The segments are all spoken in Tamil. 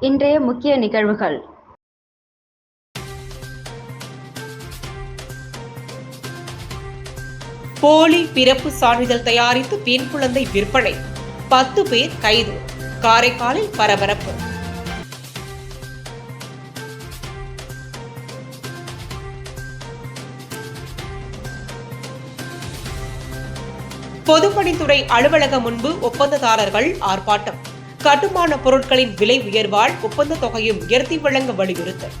இன்றைய முக்கிய நிகழ்வுகள். போலி பிறப்பு சான்றிதழ் தயாரித்து பெண் குழந்தை விற்பனை. பத்து பேர் கைது. காரைக்காலில் பரபரப்பு. பொதுப்பணித்துறை அலுவலகம் முன்பு ஒப்பந்ததாரர்கள் ஆர்ப்பாட்டம். கட்டுமான பொருட்களின் விலை உயர்வால் ஒப்பந்த தொகையும் உயர்த்தி வழங்க வலியுறுத்தல்.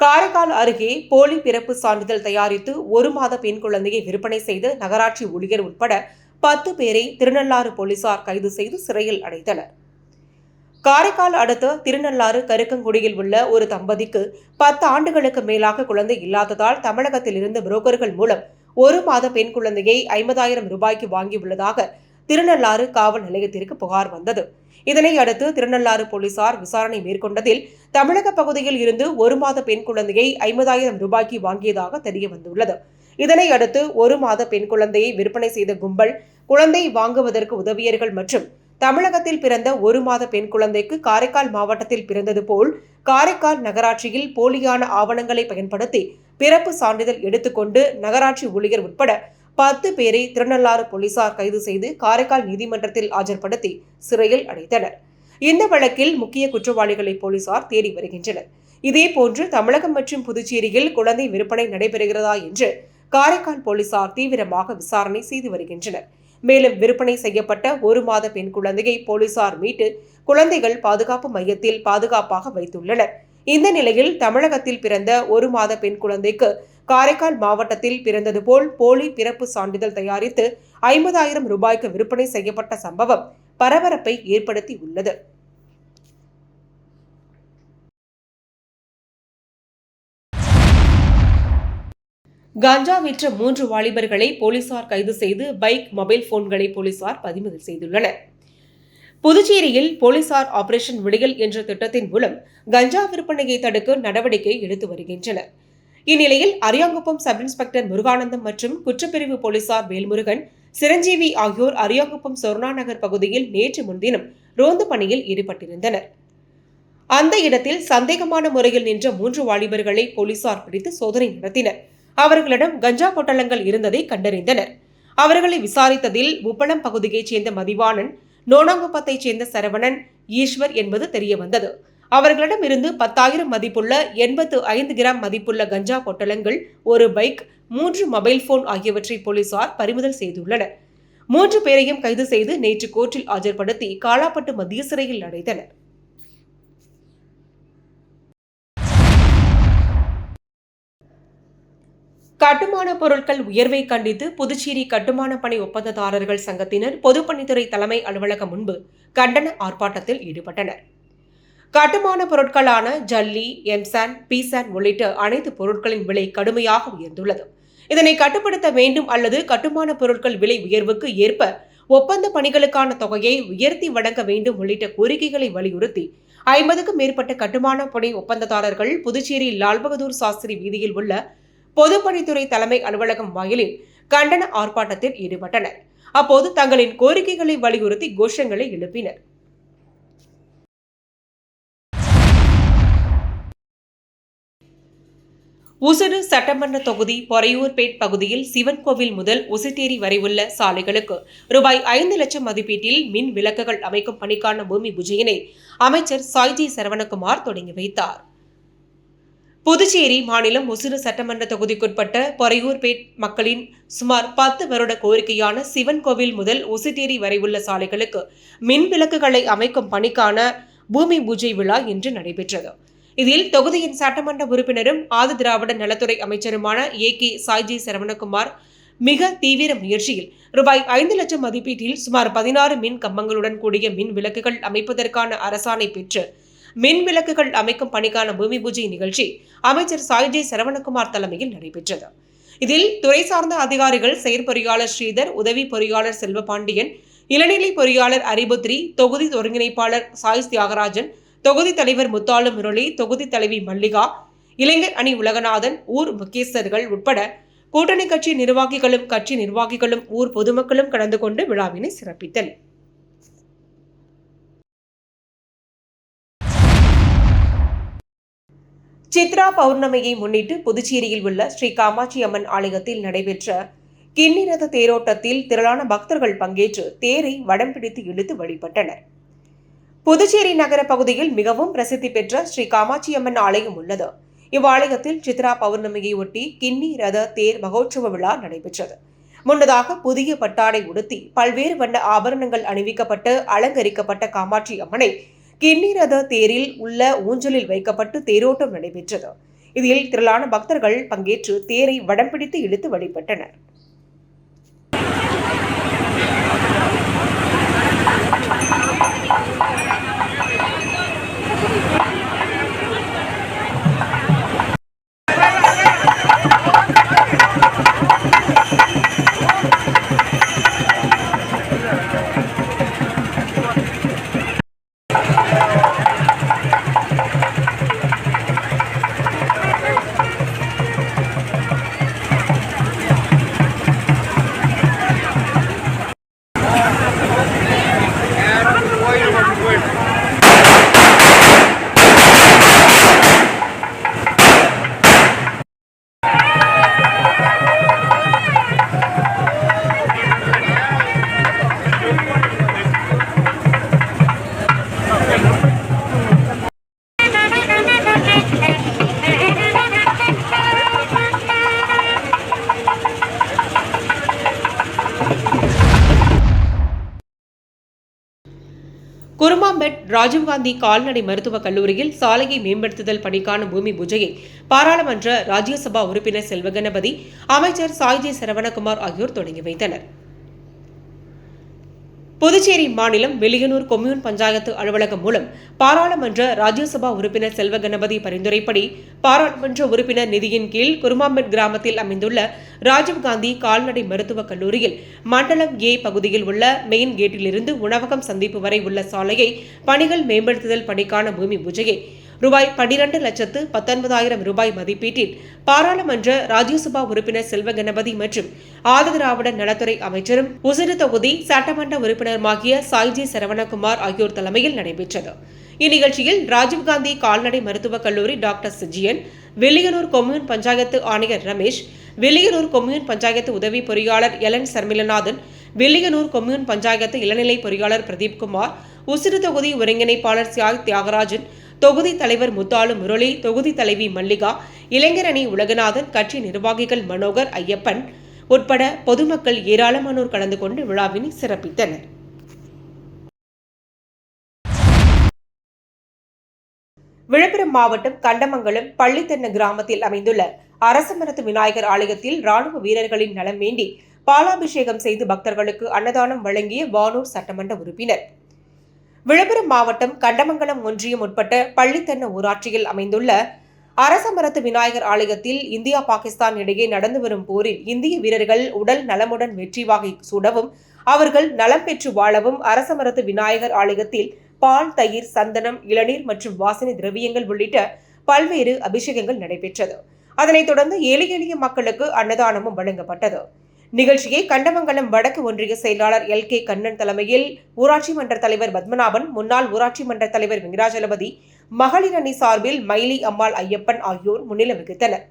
காரைக்கால் அருகே போலி பிறப்பு சான்றிதழ் தயாரித்து ஒரு மாத பெண் குழந்தையை விற்பனை செய்த நகராட்சி ஊழியர் உட்பட பத்து பேரை திருநள்ளாறு போலீசார் கைது செய்து சிறையில் அடைத்தனர். காரைக்கால் அடுத்த திருநள்ளாறு கருக்கங்குடியில் உள்ள ஒரு தம்பதிக்கு பத்து ஆண்டுகளுக்கு மேலாக குழந்தை இல்லாததால் தமிழகத்தில் இருந்து புரோக்கர்கள் மூலம் ஒரு மாத பெண் குழந்தையை ஐம்பதாயிரம் ரூபாய்க்கு வாங்கியுள்ளதாக திருநள்ளாறு காவல் நிலையத்திற்கு புகார் வந்தது. இதனை அடுத்து திருநள்ளாறு போலீசார் விசாரணை மேற்கொண்டதில் தமிழக பகுதியில் இருந்து ஒரு மாத பெண் குழந்தையை ஐம்பதாயிரம் ரூபாய்க்கு வாங்கியதாக தெரிய வந்துள்ளது. இதனை அடுத்து ஒரு மாத பெண் குழந்தையை விற்பனை செய்த கும்பல் குழந்தை வாங்குவதற்கு உதவியர்கள் மற்றும் தமிழகத்தில் பிறந்த ஒரு மாத பெண் குழந்தைக்கு காரைக்கால் மாவட்டத்தில் பிறந்தது போல் காரைக்கால் நகராட்சியில் போலியான ஆவணங்களை பயன்படுத்தி பிறப்பு சான்றிதழ் எடுத்துக்கொண்டு நகராட்சி ஊழியர் உட்பட பத்து பேரை திருநள்ளாறு போலீசார் கைது செய்து காரைக்கால் நீதிமன்றத்தில் ஆஜர்படுத்தி சிறையில் அடைத்தனர். இந்த வழக்கில் முக்கிய குற்றவாளிகளை போலீசார் தேடி வருகின்றனர். இதேபோன்று தமிழகம் மற்றும் புதுச்சேரியில் குழந்தை விற்பனை நடைபெறுகிறதா என்று காரைக்கால் போலீசார் தீவிரமாக விசாரணை செய்து வருகின்றனர். மேலும் விற்பனை செய்யப்பட்ட ஒரு மாத பெண் குழந்தையை போலீசார் மீட்டு குழந்தைகள் பாதுகாப்பு மையத்தில் பாதுகாப்பாக வைத்துள்ளனர். இந்த நிலையில் தமிழகத்தில் பிறந்த ஒரு மாத பெண் குழந்தைக்கு காரைக்கால் மாவட்டத்தில் பிறந்தது போல் போலி பிறப்பு சான்றிதழ் தயாரித்து ஐம்பதாயிரம் ரூபாய்க்கு விற்பனை செய்யப்பட்ட சம்பவம் பரபரப்பை ஏற்படுத்தி உள்ளது கஞ்சா விற்ற மூன்று வாலிபர்களை போலீசார் கைது செய்து பைக் மொபைல் போன்களை போலீசார் பறிமுதல் செய்துள்ளனர். புதுச்சேரியில் போலீசார் ஆபரேஷன் விடியல் என்ற திட்டத்தின் மூலம் கஞ்சா விற்பனையை தடுக்க நடவடிக்கை எடுத்து வருகின்றனர். இந்நிலையில் அரியாங்குப்பம் சப் இன்ஸ்பெக்டர் முருகானந்தம் மற்றும் குற்றப்பிரிவு போலீசார் வேல்முருகன் சிரஞ்சீவி ஆகியோர் அரியாங்குப்பம் சொர்ணா நகர் பகுதியில் நேற்று முன்தினம் ரோந்து பணியில் ஈடுபட்டிருந்தனர். அந்த இடத்தில் சந்தேகமான முறையில் நின்ற மூன்று வாலிபர்களை போலீசார் பிடித்து சோதனை நடத்தினர். அவர்களிடம் கஞ்சா பொட்டலங்கள் இருந்ததை கண்டறிந்தனர். அவர்களை விசாரித்ததில் உப்பளம் பகுதியைச் சேர்ந்த மதிவாணன் நோனாங்குப்பத்தைச் சேர்ந்த சரவணன் ஈஸ்வர் என்பது தெரியவந்தது. அவர்களிடம் இருந்து பத்தாயிரம் மதிப்புள்ள எண்பத்து ஐந்து கிராம் மதிப்புள்ள கஞ்சா பொட்டலங்கள் ஒரு பைக் மூன்று மொபைல் போன் ஆகியவற்றை போலீசார் பறிமுதல் செய்துள்ளனர். மூன்று பேரையும் கைது செய்து நேற்று கோர்ட்டில் ஆஜர்படுத்தி காலாப்பட்டு மத்திய சிறையில் அடைத்தனர். கட்டுமான பொருட்கள் உயர்வை கண்டித்து புதுச்சேரி கட்டுமான பணி ஒப்பந்ததாரர்கள் சங்கத்தினர் பொதுப்பணித்துறை தலைமை அலுவலகம் முன்பு கண்டன ஆர்ப்பாட்டத்தில் ஈடுபட்டனர். கட்டுமான பொருட்களான ஜல்லி எம்சான் பிசான் உள்ளிட்ட அனைத்து பொருட்களின் விலை கடுமையாக உயர்ந்துள்ளது. இதனை கட்டுப்படுத்த வேண்டும் அல்லது கட்டுமான பொருட்கள் விலை உயர்வுக்கு ஏற்ப ஒப்பந்த பணிகளுக்கான தொகையை உயர்த்தி வழங்க வேண்டும் உள்ளிட்ட கோரிக்கைகளை வலியுறுத்தி ஐம்பதுக்கும் மேற்பட்ட கட்டுமான பணி ஒப்பந்ததாரர்கள் புதுச்சேரி லால்பகதூர் சாஸ்திரி வீதியில் உள்ள பொதுப்பணித்துறை தலைமை அலுவலகம் வாயிலில் கண்டன ஆர்ப்பாட்டத்தில் ஈடுபட்டனர். அப்போது தங்களின் கோரிக்கைகளை வலியுறுத்தி கோஷங்களை எழுப்பினர். உசுறு சட்டமன்ற தொகுதி பொறையூர்பேட் பகுதியில் சிவன் கோவில் முதல் உசிட்டேரி வரை உள்ள சாலைகளுக்கு ரூபாய் ஐந்து லட்சம் மதிப்பீட்டில் மின் விளக்குகள் அமைக்கும் பணிக்கான பூமி பூஜையினை அமைச்சர் சாய்ஜி சரவணகுமார் தொடங்கி வைத்தார். புதுச்சேரி மாநிலம் ஒசூரு சட்டமன்ற தொகுதிக்குட்பட்ட பொறையூர்பேட் மக்களின் சுமார் பத்து வருட கோரிக்கையான சிவன் கோவில் முதல் ஒசிட்டேரி வரை உள்ள சாலைகளுக்கு மின் விளக்குகளை அமைக்கும் பணிக்கான பூமி பூஜை விழா இன்று நடைபெற்றது. இதில் தொகுதியின் சட்டமன்ற உறுப்பினரும் ஆதி திராவிட நலத்துறை அமைச்சருமான ஏ கே சாய்ஜி சரவணகுமார் மிக தீவிர முயற்சியில் ரூபாய் ஐந்து லட்சம் மதிப்பீட்டில் சுமார் பதினாறு மின் கம்பங்களுடன் கூடிய மின் விளக்குகள் அமைப்பதற்கான அரசாணை பெற்று மின் விளக்குகள் அமைக்கும் பணிக்கான பூமி பூஜை நிகழ்ச்சி அமைச்சர் சாய்ஜி சரவணகுமார் தலைமையில் நடைபெற்றது. இதில் துறை சார்ந்த அதிகாரிகள் செயற்பொறியாளர் ஸ்ரீதர் உதவி பொறியாளர் செல்வபாண்டியன் இளநிலை பொறியாளர் அரிபுத்ரி தொகுதி ஒருங்கிணைப்பாளர் சாய் தியாகராஜன் தொகுதி தலைவர் முத்தாளு முரளி தொகுதி தலைவி மல்லிகா இளைஞர் அணி உலகநாதன் ஊர் முக்கியஸ்தர்கள் உட்பட கூட்டணி கட்சி நிர்வாகிகளும் கட்சி நிர்வாகிகளும் ஊர் பொதுமக்களும் கலந்து கொண்டு விழாவினை சிறப்பித்தனர் சித்ரா பௌர்ணமியை முன்னிட்டு புதுச்சேரியில் உள்ள ஸ்ரீ காமாட்சி அம்மன் ஆலயத்தில் நடைபெற்ற கிண்ணிரத தேரோட்டத்தில் திரளான பக்தர்கள் பங்கேற்று தேரை வடம் பிடித்து இழுத்து வழிபட்டனர். புதுச்சேரி நகர பகுதியில் மிகவும் பிரசித்தி பெற்ற ஸ்ரீ காமாட்சி அம்மன் ஆலயம் உள்ளது. இவ்வாலயத்தில் சித்ரா பௌர்ணமியை ஒட்டி கிண்ணி ரத தேர் மகோற்சவ விழா நடைபெற்றது. முன்னதாக புதிய பட்டாடை உடுத்தி பல்வேறு வண்ண ஆபரணங்கள் அணிவிக்கப்பட்டு அலங்கரிக்கப்பட்ட காமாட்சி அம்மனை கிண்ணி ரத தேரில் உள்ள ஊஞ்சலில் வைக்கப்பட்டு தேரோட்டம் நடைபெற்றது. இதில் திரளான பக்தர்கள் பங்கேற்று தேரை வடம் பிடித்து இழுத்து வழிபட்டனர். குருமாம்பெட் ராஜீவ்காந்தி கால்நடை மருத்துவக் கல்லூரியில் சாலையை மேம்படுத்துதல் பணிக்கான பூமி பூஜையை பாராளுமன்ற ராஜ்யசபா உறுப்பினர் செல்வகணபதி அமைச்சர் சாய்ஜி சரவணகுமார் ஆகியோர் தொடங்கி வைத்தனர். புதுச்சேரி மாநிலம் வெளியனூர் கொம்யூன் பஞ்சாயத்து அலுவலகம் மூலம் பாராளுமன்ற ராஜ்யசபா உறுப்பினர் செல்வ கணபதி பரிந்துரைப்படி பாராளுமன்ற உறுப்பினர் நிதியின் கீழ் குருமாம்பெட் கிராமத்தில் அமைந்துள்ள ராஜீவ்காந்தி கால்நடை மருத்துவக் கல்லூரியில் மண்டலம் ஏ பகுதியில் உள்ள மெயின் கேட்டிலிருந்து உணவகம் சந்திப்பு வரை உள்ள சாலையை பணிகள் மேம்படுத்துதல் பணிக்கான பூமி பூஜையை ரூபாய் பனிரண்டு லட்சத்து பத்தொன்பதாயிரம் ரூபாய் மதிப்பீட்டில் பாராளுமன்ற ராஜ்யசபா உறுப்பினர் செல்வ கணபதி மற்றும் ஆதிதிராவிட நலத்துறை அமைச்சரும் உசிறு தொகுதி சட்டமன்ற உறுப்பினருமாகிய சாய்ஜி சரவணகுமார் ஆகியோர் தலைமையில் நடைபெற்றது. இந்நிகழ்ச்சியில் ராஜீவ்காந்தி கால்நடை மருத்துவக் கல்லூரி டாக்டர் சிஜியன் வெள்ளியனூர் கொம்யூன் பஞ்சாயத்து ஆணையர் ரமேஷ் வெள்ளியனூர் கொம்யூன் பஞ்சாயத்து உதவி பொறியாளர் எலன் சர்மிலநாதன் வெள்ளியனூர் கொம்யூன் பஞ்சாயத்து இளநிலை பொறியாளர் பிரதீப் குமார் உசிறு தொகுதி ஒருங்கிணைப்பாளர் சியாய் தியாகராஜன் தொகுதி தலைவர் முத்தாலு முரளி தொகுதி தலைவி மல்லிகா இளைஞரணி உலகநாதன் கட்சி நிர்வாகிகள் மனோகர் ஐயப்பன் உட்பட பொதுமக்கள் ஏராளமானோர் கலந்து கொண்டு விழாவினை சிறப்பித்தனர். விழுப்புரம் மாவட்டம் கண்டமங்கலம் பள்ளித்தென்ன கிராமத்தில் அமைந்துள்ள அரசமரத்து விநாயகர் ஆலயத்தில் ராணுவ வீரர்களின் நலம் வேண்டி பாலாபிஷேகம் செய்து பக்தர்களுக்கு அன்னதானம் வழங்கிய வானூர் சட்டமன்ற உறுப்பினர். விழுப்புரம் மாவட்டம் கண்டமங்கலம் ஒன்றியம் உட்பட்ட பள்ளித்தென்ன ஊராட்சியில் அமைந்துள்ள அரசமரத்து விநாயகர் ஆலயத்தில் இந்தியா பாகிஸ்தான் இடையே நடந்து வரும் போரில் இந்திய வீரர்கள் உடல் நலமுடன் வெற்றி வாகை சூடவும் அவர்கள் நலம் பெற்று வாழவும் அரசமரத்து விநாயகர் ஆலயத்தில் பால் தயிர் சந்தனம் இளநீர் மற்றும் வாசனை திரவியங்கள் உள்ளிட்ட பல்வேறு அபிஷேகங்கள் நடைபெற்றது. அதனைத் தொடர்ந்து ஏழை எளிய மக்களுக்கு அன்னதானமும் வழங்கப்பட்டது. நிகழ்ச்சியை கண்டமங்கலம் வடக்கு ஒன்றிய செயலாளர் எல் கே கண்ணன் தலைமையில் ஊராட்சி மன்ற தலைவர் பத்மநாபன் முன்னாள் ஊராட்சி மன்ற தலைவர் வெங்கடாஜலபதி மகளிர் அணி சார்பில் மயிலி அம்மாள் ஐயப்பன் ஆகியோர் முன்னிலை வகித்தனர்.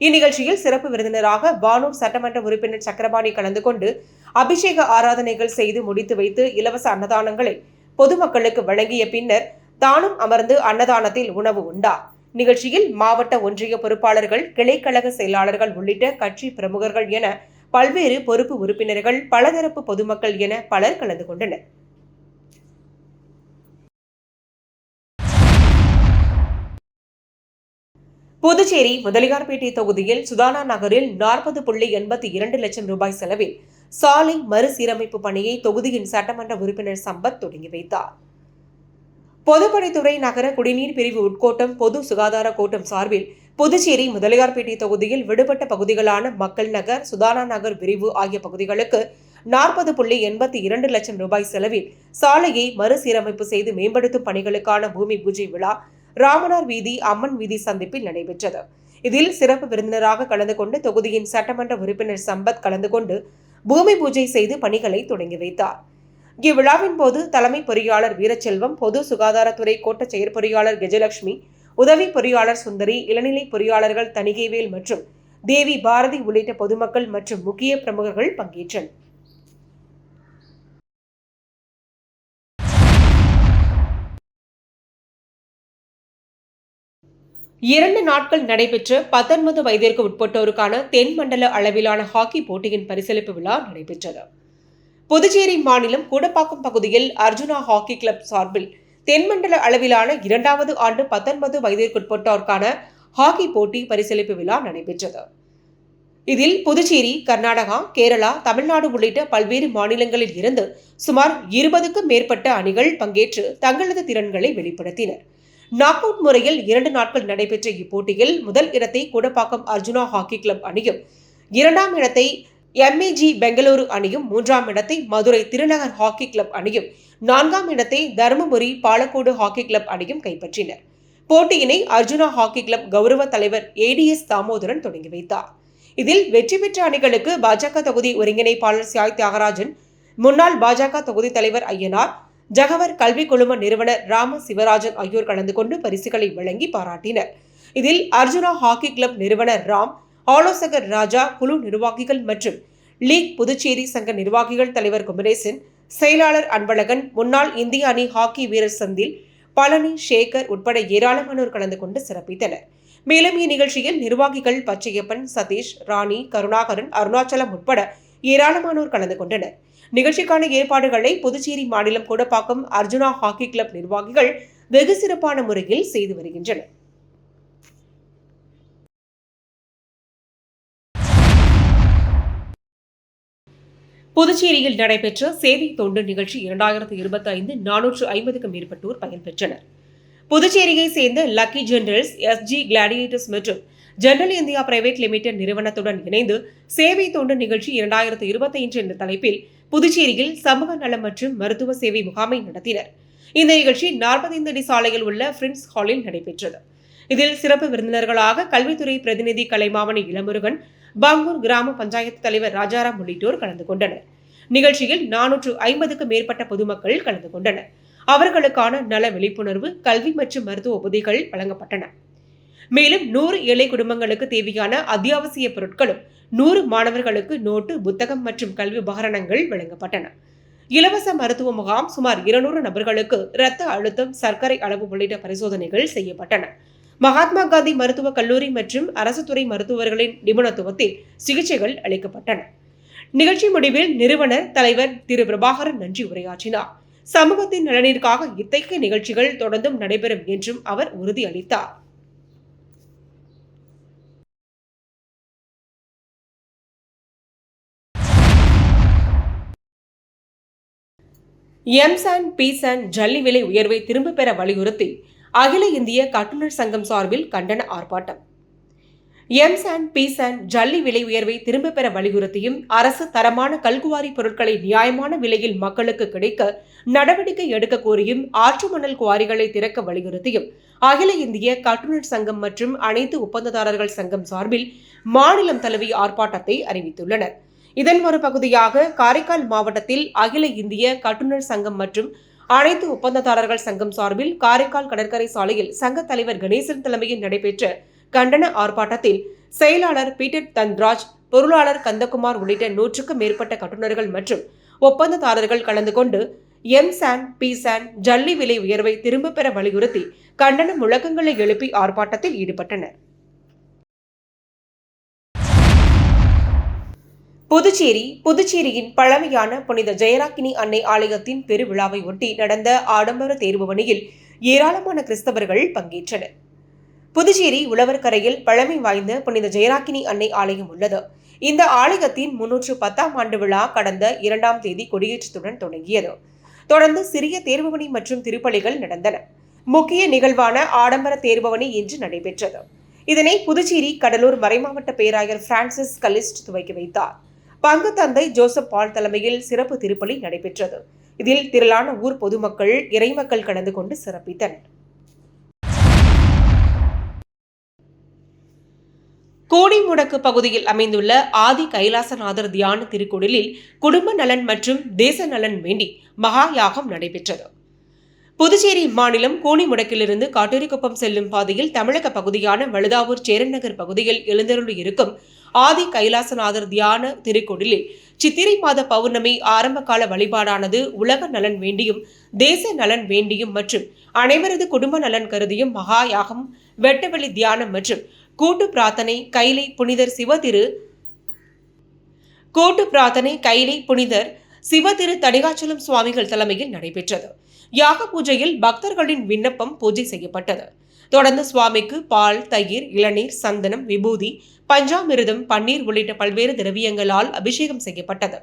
இந்நிகழ்ச்சியில் சிறப்பு விருந்தினராக வானூர் சட்டமன்ற உறுப்பினர் சக்கரபாணி கலந்து கொண்டு அபிஷேக ஆராதனைகள் செய்து முடித்து வைத்து இலவச அன்னதானங்களை பொதுமக்களுக்கு வழங்கிய பின்னர் தானும் அமர்ந்து அன்னதானத்தில் உணவு உண்டார் நிகழ்ச்சியில் மாவட்ட ஒன்றிய பொறுப்பாளர்கள் கிளைக்கழக செயலாளர்கள் உள்ளிட்ட கட்சி பிரமுகர்கள் என பல்வேறு பொறுப்பு உறுப்பினர்கள் பலதரப்பு பொதுமக்கள் என பலர் கலந்து கொண்டனர். புதுச்சேரி முதலியார்பேட்டை தொகுதியில் சுதானா நகரில் நாற்பது புள்ளி எண்பத்தி இரண்டு லட்சம் ரூபாய் செலவில் சாலை மறுசீரமைப்பு பணியை தொகுதியின் சட்டமன்ற உறுப்பினர் சம்பத் தொடங்கி வைத்தார். பொதுப்பணித்துறை நகர குடிநீர் பிரிவு உட்கோட்டம் பொது சுகாதார கோட்டம் சார்பில் புதுச்சேரி முதலியார்பேட்டை தொகுதியில் விடுபட்ட பகுதிகளான மக்கள் நகர் சுதானா நகர் விரிவு ஆகிய பகுதிகளுக்கு நாற்பது புள்ளி எண்பத்தி இரண்டு லட்சம் ரூபாய் செலவில் சாலையை மறுசீரமைப்பு செய்து மேம்படுத்தும் பணிகளுக்கான பூமி பூஜை விழா ராமனார் வீதி அம்மன் வீதி சந்திப்பில் நடைபெற்றது. இதில் சிறப்பு விருந்தினராக கலந்து கொண்டு தொகுதியின் சட்டமன்ற உறுப்பினர் சம்பத் கலந்து கொண்டு பூமி பூஜை செய்து பணிகளை தொடங்கி வைத்தார். இவ்விழாவின் போது தலைமை பொறியாளர் வீரச்செல்வம் பொது சுகாதாரத்துறை கோட்ட செயற்பொறியாளர் கஜலட்சுமி உதவி பொறியாளர் சுந்தரி இளநிலை பொறியாளர்கள் தணிகைவேல் மற்றும் தேவி பாரதி உள்ளிட்ட பொதுமக்கள் மற்றும் முக்கிய பிரமுகர்கள் பங்கேற்றனர். இரண்டு நாட்கள் நடைபெற்ற பத்தொன்பது வயதிற்கு உட்பட்டோருக்கான தென்மண்டல அளவிலான ஹாக்கி போட்டியின் பரிசளிப்பு விழா நடைபெற்றது. புதுச்சேரி மாநிலம் கூடப்பாக்கம் பகுதியில் அர்ஜுனா ஹாக்கி கிளப் சார்பில் தென்மண்டல அளவிலான இரண்டாவது ஆண்டு பத்தொன்பது வயதிற்குட்பட்டோருக்கான ஹாக்கி போட்டி பரிசளிப்பு விழா நடைபெற்றது. இதில் புதுச்சேரி கர்நாடகா கேரளா தமிழ்நாடு உள்ளிட்ட பல்வேறு மாநிலங்களில் இருந்து சுமார் இருபதுக்கும் மேற்பட்ட அணிகள் பங்கேற்று தங்களது திறன்களை வெளிப்படுத்தினர். நாக் அவுட் முறையில் இரண்டு நாட்கள் நடைபெற்ற இப்போட்டியில் முதல் இடத்தை கூடப்பாக்கம் அர்ஜுனா ஹாக்கி கிளப் அணியும் இரண்டாம் இடத்தை எம்ஏஜி பெங்களூரு அணியும் மூன்றாம் இடத்தை மதுரை திருநகர் ஹாக்கி கிளப் அணியும் நான்காம் இடத்தை தருமபுரி பாலக்கோடு ஹாக்கி கிளப் அணியும் கைப்பற்றினர். போட்டியினை அர்ஜுனா ஹாக்கி கிளப் கௌரவ தலைவர் ஏடிஎஸ் தாமோதரன் தொடங்கி வைத்தார். இதில் வெற்றி பெற்ற அணிகளுக்கு பாஜக தொகுதி ஒருங்கிணைப்பாளர் சியாய் தியாகராஜன் முன்னாள் பாஜக தொகுதி தலைவர் ஐயனார் ஜகவர் கல்வி குழும நிறுவனர் ராம சிவராஜன் ஆகியோர் கலந்து கொண்டு பரிசுகளை வழங்கி பாராட்டினர். இதில் அர்ஜுனா ஹாக்கி கிளப் நிறுவனர் ராம் ஆலோசகர் ராஜா குழு நிர்வாகிகள் மற்றும் லீக் புதுச்சேரி சங்க நிர்வாகிகள் தலைவர் குமரேசன் செயலாளர் அன்பழகன் முன்னாள் இந்திய அணி ஹாக்கி வீரர் சந்தில் பழனி சேகர் உட்பட ஏராளமானோர் கலந்து கொண்டு சிறப்பித்தனர். மேலும் இந்நிகழ்ச்சியில் நிர்வாகிகள் பச்சையப்பன் சதீஷ் ராணி கருணாகரன் அருணாச்சலம் உட்பட ஏராளமானோர் கலந்து கொண்டனர். நிகழ்ச்சிக்கான ஏற்பாடுகளை புதுச்சேரி மாநிலம் கூடப்பாக்கம் அர்ஜுனா ஹாக்கி கிளப் நிர்வாகிகள் வெகு சிறப்பான முறையில் செய்து வருகின்றனர். புதுச்சேரியில் நடைபெற்ற சேவை தொண்டு நிகழ்ச்சி இரண்டாயிரத்து இருபத்தி ஐந்து நானூற்று ஐம்பதுக்கும் மேற்பட்டோர் பயன்பெற்றனர். புதுச்சேரியை சேர்ந்த லக்கி ஜெனரல்ஸ் எஸ்ஜி கிளாடியேட்டர்ஸ் மற்றும் ஜெனரல் இந்தியா பிரைவேட் லிமிடெட் நிறுவனத்துடன் இணைந்து சேவை தொண்டு நிகழ்ச்சி இரண்டாயிரத்து இருபத்தைந்து என்ற தலைப்பில் புதுச்சேரியில் சமூக நலம் மற்றும் மருத்துவ சேவை முகாமை நடத்தினர். இந்த நிகழ்ச்சி நாற்பத்தைந்து அடி சாலையில் உள்ள பிரின்ஸ் ஹாலில் நடைபெற்றது. இதில் சிறப்பு விருந்தினர்களாக கல்வித்துறை பிரதிநிதி கலைமாமணி இளமுருகன் பாங்கூர் கிராம பஞ்சாயத்து தலைவர் ராஜாராம் உள்ளிட்டோர் கலந்து கொண்டனர். நிகழ்ச்சியில் நானூற்று ஐம்பதுக்கும் மேற்பட்ட பொதுமக்கள் கலந்து கொண்டனர். அவர்களுக்கான நல விழிப்புணர்வு கல்வி மற்றும் மருத்துவ உதவிகள் வழங்கப்பட்டன. மேலும் நூறு ஏழை குடும்பங்களுக்கு தேவையான அத்தியாவசிய பொருட்களும் நூறு மாணவர்களுக்கு நோட்டு புத்தகம் மற்றும் கல்வி உபகரணங்கள் வழங்கப்பட்டன. இலவச மருத்துவ முகாம் சுமார் இருநூறு நபர்களுக்கு இரத்த அழுத்தம் சர்க்கரை அளவு உள்ளிட்ட பரிசோதனைகள் செய்யப்பட்டன. மகாத்மா காந்தி மருத்துவக் கல்லூரி மற்றும் அரசு துறை மருத்துவர்களின் நிபுணத்துவத்தில் சிகிச்சைகள் அளிக்கப்பட்டன. நிகழ்ச்சி முடிவில் நிறுவனர் தலைவர் திரு. பிரபாகரன் நன்றி உரையாற்றினார். சமூகத்தின் நலனிற்காக இத்தகைய நிகழ்ச்சிகள் தொடர்ந்தும் நடைபெறும் என்றும் அவர் உறுதியளித்தார். எம்சான் பிசான் ஜல்லி விலை உயர்வை திரும்பப் பெற வலியுறுத்தி அகில இந்திய கட்டுநர் சங்கம் சார்பில் கண்டன ஆர்ப்பாட்டம். எம்சான் பிசான் ஜல்லி விலை உயர்வை திரும்பப் பெற வலியுறுத்தியும் அரசு தரமான கல்குவாரி பொருட்களை நியாயமான விலையில் மக்களுக்கு கிடைக்க நடவடிக்கை எடுக்க கோரியும் ஆற்று மணல் குவாரிகளை திறக்க வலியுறுத்தியும் அகில இந்திய கட்டுநர் சங்கம் மற்றும் அனைத்து ஒப்பந்ததாரர்கள் சங்கம் சார்பில் மாநிலம் தழுவிய ஆர்ப்பாட்டத்தை அறிவித்துள்ளனர். இதன் ஒரு பகுதியாக காரைக்கால் மாவட்டத்தில் அகில இந்திய கட்டுநர் சங்கம் மற்றும் அனைத்து ஒப்பந்ததாரர்கள் சங்கம் சார்பில் காரைக்கால் கடற்கரை சாலையில் சங்க தலைவர் கணேசன் தலைமையில் நடைபெற்ற கண்டன ஆர்ப்பாட்டத்தில் செயலாளர் பீட்டர் தன்ராஜ் பொருளாளர் கந்தகுமார் உள்ளிட்ட நூற்றுக்கும் மேற்பட்ட கட்டுநர்கள் மற்றும் ஒப்பந்ததாரர்கள் கலந்து கொண்டு எம் சான் பி சான் ஜல்லி விலை உயர்வை திரும்பப் பெற வலியுறுத்தி கண்டன முழக்கங்களை எழுப்பி ஆர்ப்பாட்டத்தில் ஈடுபட்டனர். புதுச்சேரி புதுச்சேரியின் பழமையான புனித ஜெயராக்கினி அன்னை ஆலயத்தின் பெருவிழாவை ஒட்டி நடந்த ஆடம்பர தேர்வுவணியில் ஏராளமான கிறிஸ்தவர்கள் பங்கேற்றனர். புதுச்சேரி உழவர்கரையில் பழமை வாய்ந்த புனித ஜெயராக்கினி அன்னை ஆலயம் உள்ளது. இந்த ஆலயத்தின் முன்னூற்று பத்தாம் ஆண்டு விழா கடந்த இரண்டாம் தேதி கொடியேற்றத்துடன் தொடங்கியது. தொடர்ந்து சிறிய தேர்வுவணி மற்றும் திருப்பலிகள் நடந்தன. முக்கிய நிகழ்வான ஆடம்பர தேர்பவனி இன்று நடைபெற்றது. இதனை புதுச்சேரி கடலூர் மறைமாவட்ட பேராயர் பிரான்சிஸ் கலிஸ்ட் துவக்கி வைத்தார். பங்கு தந்தை ஜோசப் பால் தலைமையில் சிறப்பு திருப்பலி நடைபெற்றது. இதில் திரளான ஊர் பொதுமக்கள் இறைமக்கள் கலந்து கொண்டு சிறப்பித்தனர். கோடிமுடக்கு பகுதியில் அமைந்துள்ள ஆதி கைலாசநாதர் தியான திருக்குடலில் குடும்ப நலன் மற்றும் தேச நலன் வேண்டி மகா யாகம் நடைபெற்றது. புதுச்சேரி மாநிலம் கோணிமுடக்கிலிருந்து காட்டேரிக்குப்பம் செல்லும் பாதையில் தமிழக பகுதியான வழுதாவூர் சேரநகர் பகுதியில் எழுந்தருளி இருக்கும் ஆதி கைலாசநாதர் தியான திருக்குடிலில் சித்திரை மாத பௌர்ணமி ஆரம்ப கால வழிபாடானது உலக நலன் வேண்டியும் தேச நலன் வேண்டியும் மற்றும் அனைவரது குடும்ப நலன் கருதியும் மகா யாகம் வெட்டவெளி தியானம் மற்றும் கூட்டு பிரார்த்தனை கைலை புனிதர் சிவதிரு கூட்டு பிரார்த்தனை கைலை புனிதர் சிவதிரு தணிகாச்சலம் சுவாமிகள் தலைமையில் நடைபெற்றது. யாக பூஜையில் பக்தர்களின் விண்ணப்பம் பூஜை செய்யப்பட்டது. தொடர்ந்து சுவாமிக்கு பால் தயிர் இளநீர் சந்தனம் விபூதி பஞ்சாமிருதம் பன்னீர் உள்ளிட்ட பல்வேறு திரவியங்களால் அபிஷேகம் செய்யப்பட்டது.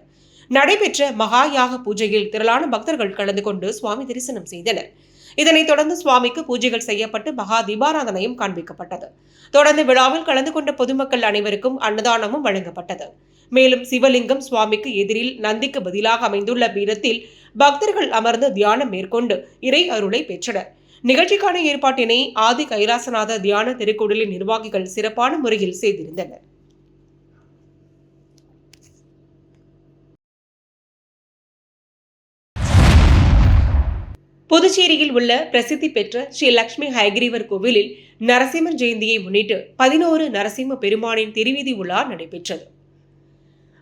நடைபெற்ற மகா யாக பூஜையில் திரளான பக்தர்கள் கலந்து கொண்டு சுவாமி தரிசனம் செய்தனர். இதனைத் தொடர்ந்து சுவாமிக்கு பூஜைகள் செய்யப்பட்டு மகா தீபாராதனையும் காண்பிக்கப்பட்டது. தொடர்ந்து விழாவில் கலந்து கொண்ட பொதுமக்கள் அனைவருக்கும் அன்னதானமும் வழங்கப்பட்டது. மேலும் சிவலிங்கம் சுவாமிக்கு எதிரில் நந்திக்கு பதிலாக அமைந்துள்ள பீடத்தில் பக்தர்கள் அமர்ந்து தியானம் மேற்கொண்டு இறை அருளை பெற்றனர். நிகழ்ச்சிக்கான ஏற்பாட்டினை ஆதி கைலாசநாத தியான திருக்குடலின் நிர்வாகிகள் சிறப்பான முறையில் செய்திருந்தனர். புதுச்சேரியில் உள்ள பிரசித்தி பெற்ற ஸ்ரீ லட்சுமி ஹயகிரீவர் கோவிலில் நரசிம்மன் ஜெயந்தியை முன்னிட்டு பதினோரு நரசிம்ம பெருமானின் திருவிதி உலா நடைபெற்றது.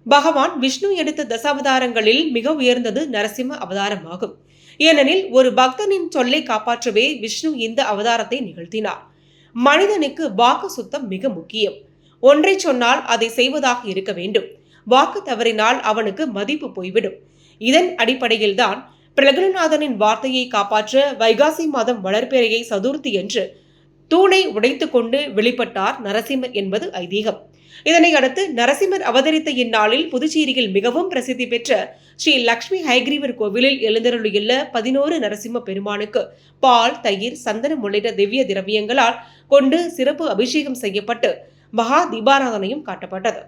பகவான் விஷ்ணு எடுத்த தசாவதாரங்களில் மிக உயர்ந்தது நரசிம்ம அவதாரமாகும். ஏனெனில் ஒரு பக்தனின் சொல்லை காப்பாற்றவே விஷ்ணு இந்த அவதாரத்தை நிகழ்த்தினார். மனிதனுக்கு வாக்கு சுத்தம் மிக முக்கியம். ஒன்றை சொன்னால் அதை செய்வதாக இருக்க வேண்டும். வாக்கு தவறினால் அவனுக்கு மதிப்பு போய்விடும். இதன் அடிப்படையில்தான் பிரகலநாதனின் வார்த்தையை காப்பாற்ற வைகாசி மாதம் வளர்ப்பெறையை சதுர்த்தி என்று தூணை உடைத்து கொண்டு வெளிப்பட்டார் நரசிம்மர் என்பது ஐதீகம். இதனை அடுத்து நரசிம்மர் அவதரித்த இந்நாளில் புதுச்சேரியில் மிகவும் பிரசித்தி பெற்ற ஸ்ரீ லக்ஷ்மி ஹைகிரீவர் கோவிலில் எழுந்தருளியுள்ள பதினோரு நரசிம்ம பெருமானுக்கு பால் தயிர் சந்தனம் உள்ளிட்ட திவ்ய திரவியங்களால் கொண்டு சிறப்பு அபிஷேகம் செய்யப்பட்டு மகா தீபாராதனையும் காட்டப்பட்டது.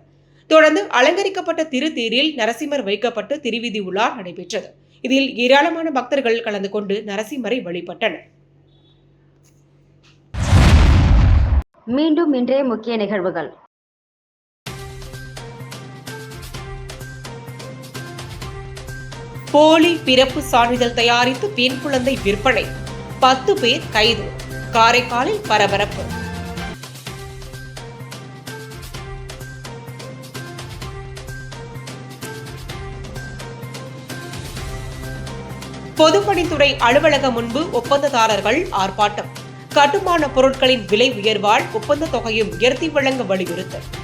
தொடர்ந்து அலங்கரிக்கப்பட்ட திருத்தீரில் நரசிம்மர் வைக்கப்பட்டு திருவிதி உலா நடைபெற்றது. இதில் ஏராளமான பக்தர்கள் கலந்து கொண்டு நரசிம்மரை வழிபட்டனர். மீண்டும் இன்றைய முக்கிய நிகழ்வுகள். போலி பிறப்பு சான்றிதழ் தயாரித்து பெண் குழந்தை விற்பனை. பத்து பேர் கைது. காரைக்காலில் பரபரப்பு. பொதுப்பணித்துறை அலுவலகம் முன்பு ஒப்பந்ததாரர்கள் ஆர்ப்பாட்டம். கட்டுமான பொருட்களின் விலை உயர்வால் ஒப்பந்த தொகையும் உயர்த்தி வழங்க வலியுறுத்தல்.